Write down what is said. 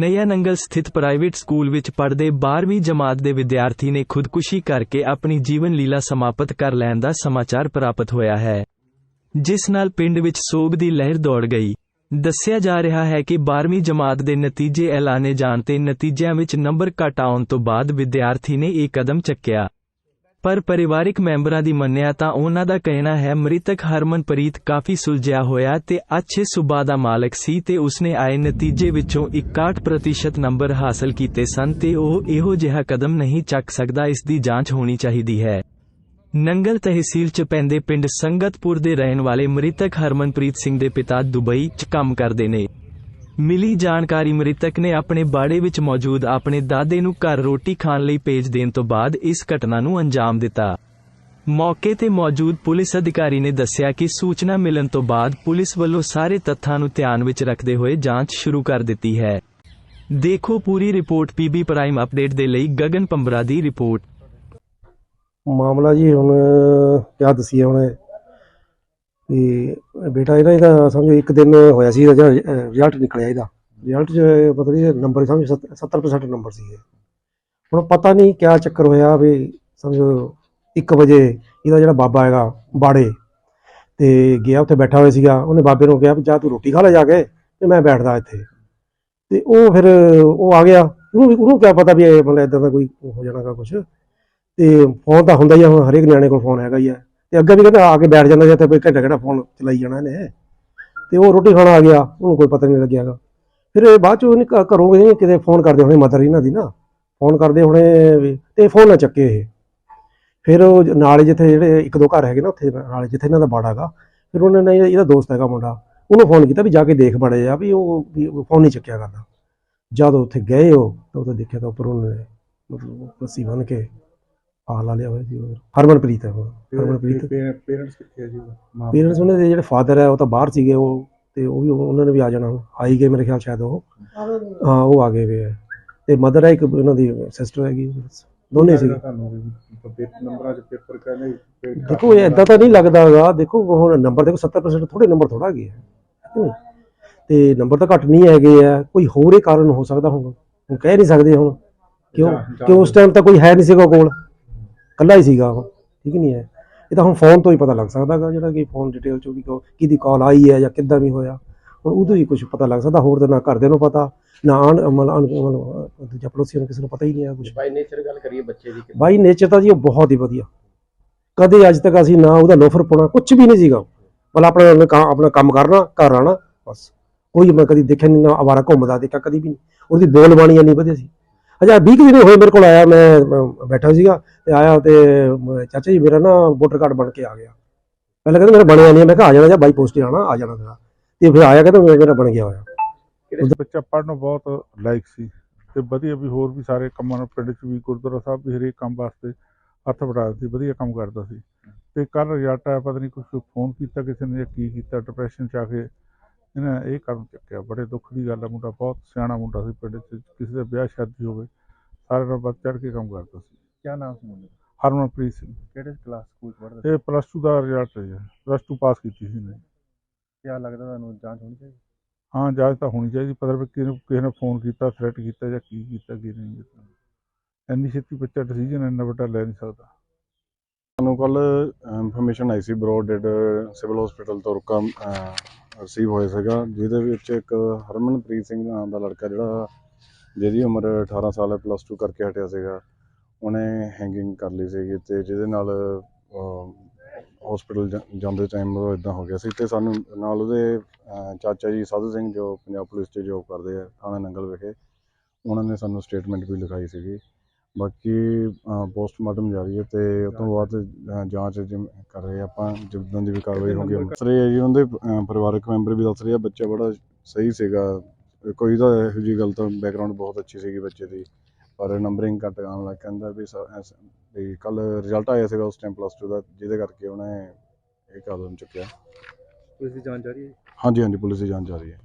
ਨਇਆ ਨੰਗਲ ਸਥਿਤ private school ਵਿੱਚ ਪੜ੍ਹਦੇ 12ਵੀਂ ਜਮਾਤ ਦੇ ਵਿਦਿਆਰਥੀ ਨੇ ਖੁਦਕੁਸ਼ੀ ਕਰਕੇ ਆਪਣੀ ਜੀਵਨ ਲੀਲਾ ਸਮਾਪਤ ਕਰ ਲੈਣ ਦਾ ਸਮਾਚਾਰ ਪ੍ਰਾਪਤ ਹੋਇਆ ਹੈ, ਜਿਸ ਨਾਲ ਪਿੰਡ ਵਿੱਚ ਸੋਗ ਦੀ ਲਹਿਰ ਦੌੜ ਗਈ। ਦੱਸਿਆ ਜਾ ਰਿਹਾ ਹੈ ਕਿ 12ਵੀਂ ਜਮਾਤ ਦੇ ਨਤੀਜੇ ਐਲਾਨੇ ਜਾਣ ਤੇ ਨਤੀਜਿਆਂ ਵਿੱਚ ਨੰਬਰ ਘੱਟ ਆਉਣ ਤੋਂ ਬਾਅਦ ਵਿਦਿਆਰਥੀ ਨੇ ਇਹ ਕਦਮ ਚੱਕਿਆ। ਪਰ ਪਰਿਵਾਰਿਕ ਮੈਂਬਰਾਂ ਦੀ ਮੰਨਿਆ ਤਾਂ ਉਹਨਾਂ ਦਾ ਕਹਿਣਾ ਹੈ, ਮ੍ਰਿਤਕ ਹਰਮਨਪ੍ਰੀਤ ਕਾਫੀ ਸੁਲਝਿਆ ਹੋਇਆ ਤੇ ਅੱਛੇ ਸੁਭਾਅ ਦਾ ਮਾਲਕ ਸੀ ਤੇ ਉਸਨੇ ਆਏ ਨਤੀਜੇ ਵਿੱਚੋਂ 61% ਨੰਬਰ ਹਾਸਲ ਕੀਤੇ ਸਨ ਤੇ ਉਹ ਇਹੋ ਜਿਹਾ ਕਦਮ ਨਹੀਂ ਚੱਕ ਸਕਦਾ, ਇਸ ਦੀ ਜਾਂਚ ਹੋਣੀ ਚਾਹੀਦੀ ਹੈ। ਨੰਗਲ ਤਹਿਸੀਲ ਚ ਪੈਂਦੇ ਪਿੰਡ ਸੰਗਤਪੁਰ ਦੇ ਰਹਿਣ ਵਾਲੇ ਮ੍ਰਿਤਕ ਹਰਮਨਪ੍ਰੀਤ ਸਿੰਘ ਦੇ ਪਿਤਾ ਦੁਬਈ ਚ ਕੰਮ ਕਰਦੇ ਨੇ। ਮਿਲੀ ਜਾਣਕਾਰੀ ਮ੍ਰਿਤਕ ਨੇ ਆਪਣੇ ਬਾੜੇ ਵਿੱਚ ਮੌਜੂਦ ਆਪਣੇ ਦਾਦੇ ਨੂੰ ਘਰ ਰੋਟੀ ਖਾਣ ਲਈ ਭੇਜ ਦੇਣ ਤੋਂ ਬਾਅਦ ਇਸ ਘਟਨਾ ਨੂੰ ਅੰਜਾਮ ਦਿੱਤਾ। ਮੌਕੇ ਤੇ ਮੌਜੂਦ ਪੁਲਿਸ ਅਧਿਕਾਰੀ ਨੇ ਦੱਸਿਆ ਕਿ ਸੂਚਨਾ ਮਿਲਣ ਤੋਂ ਬਾਅਦ ਪੁਲਿਸ ਵੱਲੋਂ ਸਾਰੇ ਤੱਥਾਂ ਨੂੰ ਧਿਆਨ ਵਿੱਚ ਰੱਖਦੇ ਹੋਏ ਜਾਂਚ ਸ਼ੁਰੂ ਕਰ ਦਿੱਤੀ ਹੈ। ਦੇਖੋ ਪੂਰੀ ਰਿਪੋਰਟ ਪੀਬੀ ਪ੍ਰਾਈਮ ਅਪਡੇਟ ਦੇ ਲਈ ਗਗਨ ਪੰਬਰਾ ਦੀ ਰਿਪੋਰਟ। ਮਾਮਲਾ ਜੀ ਹੁਣ ਕਿਆ ਦਸੀਏ, ਹੁਣ ਤੇ ਬੇਟਾ ਇਹਦਾ ਇਹਦਾ ਸਮਝੋ ਇੱਕ ਦਿਨ ਹੋਇਆ ਸੀ, ਇਹਦਾ ਰਿਜ਼ਲਟ ਨਿਕਲਿਆ ਇਹਦਾ। ਰਿਜ਼ਲਟ ਚ ਪਤਾ ਨਹੀਂ ਨੰਬਰ ਸਮਝ 70% ਨੰਬਰ ਸੀ ਹੁਣ ਪਤਾ ਨਹੀਂ ਕਿਆ ਚੱਕਰ ਹੋਇਆ ਵੀ ਸਮਝੋ 1 ਵਜੇ ਇਹਦਾ ਜਿਹੜਾ ਬਾਬਾ ਹੈਗਾ, ਬਾੜੇ ਤੇ ਗਿਆ, ਉੱਥੇ ਬੈਠਾ ਹੋਇਆ ਸੀਗਾ। ਉਹਨੇ ਬਾਬੇ ਨੂੰ ਕਿਹਾ ਵੀ ਜਾ ਤੂੰ ਰੋਟੀ ਖਾ ਲੈ ਜਾ ਕੇ ਤੇ ਮੈਂ ਬੈਠਦਾ ਇੱਥੇ। ਤੇ ਉਹ ਫਿਰ ਉਹ ਆ ਗਿਆ। ਉਹਨੂੰ ਵੀ- ਉਹਨੂੰ ਕਿਆ ਪਤਾ ਵੀ ਇਹ ਮਤਲਬ ਇਦਾਂ ਦਾ ਕੋਈ ਹੋ ਜਾਣਾਗਾ ਕੁਝ ਤੇ ਫੋਨ ਤਾਂ ਹੁੰਦਾ ਹੀ ਆ, ਹੁਣ ਹਰੇਕ ਨਿਆਣੇ ਕੋਲ ਫੋਨ ਹੈਗਾ ਹੀ ਆ। ਤੇ ਅੱਗੇ ਵੀ ਕਹਿੰਦਾ ਆ ਕੇ ਬੈਠ ਜਾਂਦਾ ਸੀ ਕੋਈ ਘੰਟਾ ਘੰਟਾ ਫੋਨ ਚਲਾਈ ਜਾਣਾ ਇਹਨੇ। ਤੇ ਉਹ ਰੋਟੀ ਖਾਣਾ ਆ ਗਿਆ, ਉਹਨੂੰ ਕੋਈ ਪਤਾ ਨਹੀਂ ਲੱਗਿਆਗਾ। ਫਿਰ ਇਹ ਬਾਅਦ ਚੋਂ ਉਹਨੇ ਘਰੋਂ ਗਏ ਕਿਤੇ ਫੋਨ ਕਰਦੇ ਹੋਣੇ ਮਦਰ ਇਹਨਾਂ ਦੀ ਨਾ। ਫੋਨ ਕਰਦੇ ਹੋਣੇ ਵੀ, ਤੇ ਫੋਨ ਨਾ ਚੱਕੇ ਇਹ। ਫਿਰ ਉਹ ਨਾਲੇ ਜਿੱਥੇ ਜਿਹੜੇ ਇੱਕ ਦੋ ਘਰ ਹੈਗੇ ਨਾ ਉੱਥੇ ਨਾਲੇ ਜਿੱਥੇ ਇਹਨਾਂ ਦਾ ਬਾੜਾ ਹੈਗਾ ਫਿਰ ਉਹਨਾਂ ਨੇ ਇਹਦਾ ਦੋਸਤ ਹੈਗਾ ਮੁੰਡਾ, ਉਹਨੂੰ ਫੋਨ ਕੀਤਾ ਵੀ ਜਾ ਕੇ ਦੇਖ ਬੜੇ ਆ ਵੀ ਉਹ ਫੋਨ ਨਹੀਂ ਚੱਕਿਆ ਕਰਦਾ। ਜਦ ਉੱਥੇ ਗਏ ਉਹ, ਤਾਂ ਉੱਥੇ ਦੇਖਿਆ ਤਾਂ ਉੱਪਰ ਉਹਨੇ ਮਤਲਬ ਰੱਸੀ ਬੰਨ ਕੇ ਆ ਲਾ ਲਿਆ ਹੋਇਆ ਸੀ ਉਹ। ਹਰਮਨਪ੍ਰੀਤ ਹੈ ਉਹ ਹਰਮਨਪ੍ਰੀਤ। ਪੇਰੈਂਟਸ ਕਿੱਥੇ ਆ ਜੀ ਮਾਂ ਪੇਰੈਂਟਸ ਉਹਨਾਂ ਦੇ ਜਿਹੜੇ ਫਾਦਰ ਹੈ ਉਹ ਤਾਂ ਬਾਹਰ ਸੀਗੇ ਉਹ ਤੇ ਉਹ ਵੀ ਉਹਨਾਂ ਨੇ ਵੀ ਆ ਜਾਣਾ। ਆ ਹੀ ਗਏ ਮੇਰੇ ਖਿਆਲ ਸ਼ਾਇਦ ਉਹ। ਹਾਂ ਉਹ ਆ ਗਏ ਵੇ ਹੈ। ਤੇ ਮਦਰ ਹੈ ਇੱਕ ਉਹਨਾਂ ਦੀ ਸਿਸਟਰ ਹੈਗੀ। ਦੋਨੇ ਸੀ ਨੰਬਰਾਂ 'ਚ ਪੇਪਰ ਕਹਿੰਦੇ ਦੇਖੋ ਇਹ ਇਦਾਂ ਤਾਂ ਨਹੀਂ ਲੱਗਦਾਗਾ। ਦੇਖੋ ਹੁਣ ਨੰਬਰ ਦੇਖੋ 70% ਥੋੜੇ ਨੰਬਰ ਥੋੜਾ ਗਏ ਹੈ? ਤੇ ਨੰਬਰ ਤਾਂ ਘੱਟ ਨਹੀਂ ਹੈਗੇ ਆ। ਕੋਈ ਹੋਰ ਹੀ ਕਾਰਨ ਹੋ ਸਕਦਾ ਹੁਣ। ਕਹਿ ਨਹੀਂ ਸਕਦੇ ਹੁਣ। ਕਿਉਂ? ਕਿ ਉਸ ਟਾਈਮ ਤਾਂ ਕੋਈ ਹੈ ਨਹੀਂ ਸੀਗਾ ਕੋਲ। ਕੱਲਾ ਹੀ ਸੀਗਾ ਉਹ ਠੀਕ ਨਹੀਂ ਹੈ। ਇਹ ਤਾਂ ਹੁਣ ਫੋਨ ਤੋਂ ਹੀ ਪਤਾ ਲੱਗ ਸਕਦਾਗਾ ਜਿਹੜਾ ਕਿ ਫੋਨ ਡਿਟੇਲ ਚੋਂ ਵੀ ਕਿਹਦੀ ਕਾਲ ਆਈ ਹੈ ਜਾਂ ਕਿੱਦਾਂ ਵੀ ਹੋਇਆ। ਹੁਣ ਉਦੋਂ ਹੀ ਕੁਝ ਪਤਾ ਲੱਗ ਸਕਦਾ ਹੋਰ ਤਾਂ ਨਾ ਘਰਦਿਆਂ ਨੂੰ ਪਤਾ ਨਾ ਆਣ ਮਤਲਬ ਮਤਲਬ ਦੂਜਾ ਪੜੋਸੀਆਂ ਨੂੰ ਕਿਸੇ ਨੂੰ ਪਤਾ ਹੀ ਨਹੀਂ ਹੈ ਕੁਝ ਬਾਈ ਨੇਚਰ ਗੱਲ ਕਰੀਏ ਬੱਚੇ ਦੀ ਬਾਈ ਨੇਚਰ ਤਾਂ ਜੀ ਉਹ ਬਹੁਤ ਹੀ ਵਧੀਆ। ਕਦੇ ਅੱਜ ਤੱਕ ਅਸੀਂ ਨਾ ਉਹਦਾ ਲੋਫਰ ਪਾਉਣਾ ਕੁਝ ਵੀ ਨਹੀਂ ਸੀਗਾ ਮਤਲਬ ਆਪਣਾ ਆਪਣਾ ਕੰਮ ਕਰਨਾ ਘਰ ਆਣਾ ਬਸ। ਕੋਈ ਮੈਂ ਕਦੀ ਦੇਖਿਆ ਨਹੀਂ ਨਾ ਆਵਾਰਾ ਘੁੰਮਦਾ ਦੇਖਿਆ ਕਦੀ ਵੀ ਨਹੀਂ ਉਹਦੀ ਬੋਲ ਬਾਣੀ ਇੰਨੀ ਵਧੀਆ ਸੀ। ਅਜਾ 20 ਕੁ ਦਿਨ ਹੋਏ ਮੇਰੇ ਕੋਲ ਆਇਆ ਮੈਂ ਬੈਠਾ ਸੀਗਾ ਤੇ ਆਇਆ ਤੇ ਚਾਚਾ ਜੀ ਮੇਰਾ ਨਾ ਵੋਟਰ ਕਾਰਡ ਬਣ ਕੇ ਆ ਗਿਆ। ਪਹਿਲਾਂ ਕਹਿੰਦਾ ਮੇਰਾ ਬਣਿਆ ਨਹੀਂ ਮੈਂ ਕਿਹਾ ਆ ਜਾਣਾ ਜਾਂ ਬਾਈ ਪੋਸਟ ਆਣਾ ਆ ਜਾਣਾ ਤੇਰਾ। ਤੇ ਫਿਰ ਆਇਆ ਕਹਿੰਦਾ ਮੇਰਾ ਬਣ ਗਿਆ ਹੋਇਆ। ਬੱਚਾ ਪੜ੍ਹਨ ਨੂੰ ਬਹੁਤ ਲਾਇਕ ਸੀ ਤੇ ਵਧੀਆ ਵੀ ਹੋਰ ਵੀ ਸਾਰੇ ਕੰਮਾਂ ਨੂੰ ਪਿੰਡ 'ਚ ਵੀ ਗੁਰਦੁਆਰਾ ਸਾਹਿਬ ਵੀ ਹਰੇਕ ਕੰਮ ਵਾਸਤੇ ਹੱਥ ਵਟਾਉਂਦਾ ਸੀ ਵਧੀਆ ਕੰਮ ਕਰਦਾ ਸੀ। ਤੇ ਕੱਲ ਰਿਜ਼ਲਟ ਆਇਆ ਪਤਾ ਨਹੀਂ ਕੁਝ ਫੋਨ ਕੀਤਾ ਕਿਸੇ ਨੇ ਜਾਂ ਕੀ ਕੀਤਾ ਡਿਪਰੈਸ਼ਨ 'ਚ ਆ ਕੇ ਇਹਨਾਂ ਇਹ ਕਦਮ ਚੱਕਿਆ। ਬੜੇ ਦੁੱਖ ਦੀ ਗੱਲ ਆ ਮੁੰਡਾ ਬਹੁਤ ਸਿਆਣਾ ਮੁੰਡਾ ਸੀ ਪਿੰਡ 'ਚ ਕਿਸੇ ਦਾ ਵਿਆਹ ਸ਼ਾਦੀ ਹੋਵੇ ਸਾਰੇ ਨਾਲ ਵੱਧ ਚੜ ਕੇ ਕੰਮ ਕਰਦਾ ਸੀ। ਕੀ ਨਾਮ ਸੀ ਮੁੰਡੇ ਦਾ? ਹਰਮਨਪ੍ਰੀਤ ਸਿੰਘ। ਕਿਹੜੇ ਕਲਾਸ ਸਕੂਲ ਪੜ੍ਹਦੇ ਇਹ ਪਲੱਸ 2 ਦਾ ਰਿਜ਼ਲਟ ਹੈ ਪਲੱਸ 2 ਪਾਸ ਕੀਤੀ ਸੀ ਨੇ ਕੀ ਲੱਗਦਾ ਤੁਹਾਨੂੰ ਜਾਂਚ ਹੋਣੀ ਚਾਹੀਦੀ? ਹਾਂ ਜਾਂਚ ਤਾਂ ਹੋਣੀ ਚਾਹੀਦੀ ਪਤਾ ਵੀ ਕਿਸੇ ਨੂੰ ਕਿਸੇ ਨੇ ਫੋਨ ਕੀਤਾ ਥ੍ਰੈਟ ਕੀਤਾ ਜਾਂ ਕੀ ਕੀਤਾ ਕੀ ਨਹੀਂ ਕੀਤਾ। ਇੰਨੀ ਛੇਤੀ ਬੱਚਾ ਡਿਸੀਜਨ ਇੰਨਾ ਵੱਡਾ ਲੈ ਨਹੀਂ ਸਕਦਾ। ਸਾਨੂੰ ਕੱਲ ਇਨਫੋਰਮੇਸ਼ਨ ਆਈ ਸੀ ਬਰੋਡਡ ਸਿਵਲ ਹਸਪੀਟਲ ਤੋਂ ਰੁਕਾ ਰਿਸੀਵ ਹੋਇਆ ਸੀਗਾ, ਜਿਹਦੇ ਵਿੱਚ ਇੱਕ ਹਰਮਨਪ੍ਰੀਤ ਸਿੰਘ ਨਾਮ ਦਾ ਲੜਕਾ ਜਿਹੜਾ, ਜਿਹਦੀ ਉਮਰ 18 ਸਾਲ ਹੈ ਪਲੱਸ 2 ਕਰਕੇ ਹਟਿਆ ਸੀਗਾ, ਉਹਨੇ ਹੈਂਗਿੰਗ ਕਰ ਲਈ ਸੀਗੀ ਤੇ ਜਿਹਦੇ ਨਾਲ ਹਸਪੀਟਲ ਜਾਂਦੇ ਟਾਈਮ ਉਹ ਇਦਾਂ ਹੋ ਗਿਆ ਸੀ ਤੇ ਸਾਨੂੰ ਨਾਲ ਉਹਦੇ ਚਾਚਾ ਜੀ ਸਾਧੂ ਸਿੰਘ ਜੋ ਪੰਜਾਬ ਪੁਲਿਸ 'ਚ ਜੋਬ ਕਰਦੇ ਆ, ਥਾਣਾ ਨੰਗਲ ਵਿਖੇ, ਉਹਨਾਂ ਨੇ ਸਾਨੂੰ ਸਟੇਟਮੈਂਟ ਵੀ ਲਿਖਾਈ ਸੀਗੀ। ਬਾਕੀ ਪੋਸਟਮਾਰਟਮ ਜਾਰੀ ਹੈ ਤੇ ਉਸ ਤੋਂ ਬਾਅਦ ਜਾਂਚ ਜਿਵੇਂ ਕਰ ਰਹੇ ਆਪਾਂ ਜਿੱਦਾਂ ਦੀ ਵੀ ਕਾਰਵਾਈ ਹੋਊਗੀ ਦੱਸ ਰਹੇ ਆ ਜੀ ਉਹਦੇ ਪਰਿਵਾਰਕ ਮੈਂਬਰ ਵੀ ਦੱਸ ਰਹੇ ਆ ਬੱਚਾ ਬੜਾ ਸਹੀ ਸੀਗਾ। ਕੋਈ ਤਾਂ ਇਹੋ ਜਿਹੀ ਗੱਲ ਤਾਂ ਬੈਕਗ੍ਰਾਉਂਡ ਬਹੁਤ ਅੱਛੀ ਸੀਗੀ ਬੱਚੇ ਦੀ। ਪਰ ਨੰਬਰਿੰਗ ਘੱਟ ਆਉਣ ਲੱਗ ਕਹਿੰਦਾ ਵੀ ਵੀ ਕੱਲ ਰਿਜ਼ਲਟ ਆਇਆ ਸੀਗਾ ਉਸ ਟਾਈਮ ਪਲੱਸ 2 ਦਾ ਜਿਹਦੇ ਕਰਕੇ ਉਹਨੇ ਇਹ ਕਦਮ ਚੁੱਕਿਆ। ਪੁਲਿਸ ਦੀ ਜਾਂਚ ਜਾਰੀ ਹੈ ਹਾਂਜੀ ਹਾਂਜੀ ਪੁਲਿਸ ਦੀ ਜਾਂਚ ਜਾਰੀ ਹੈ।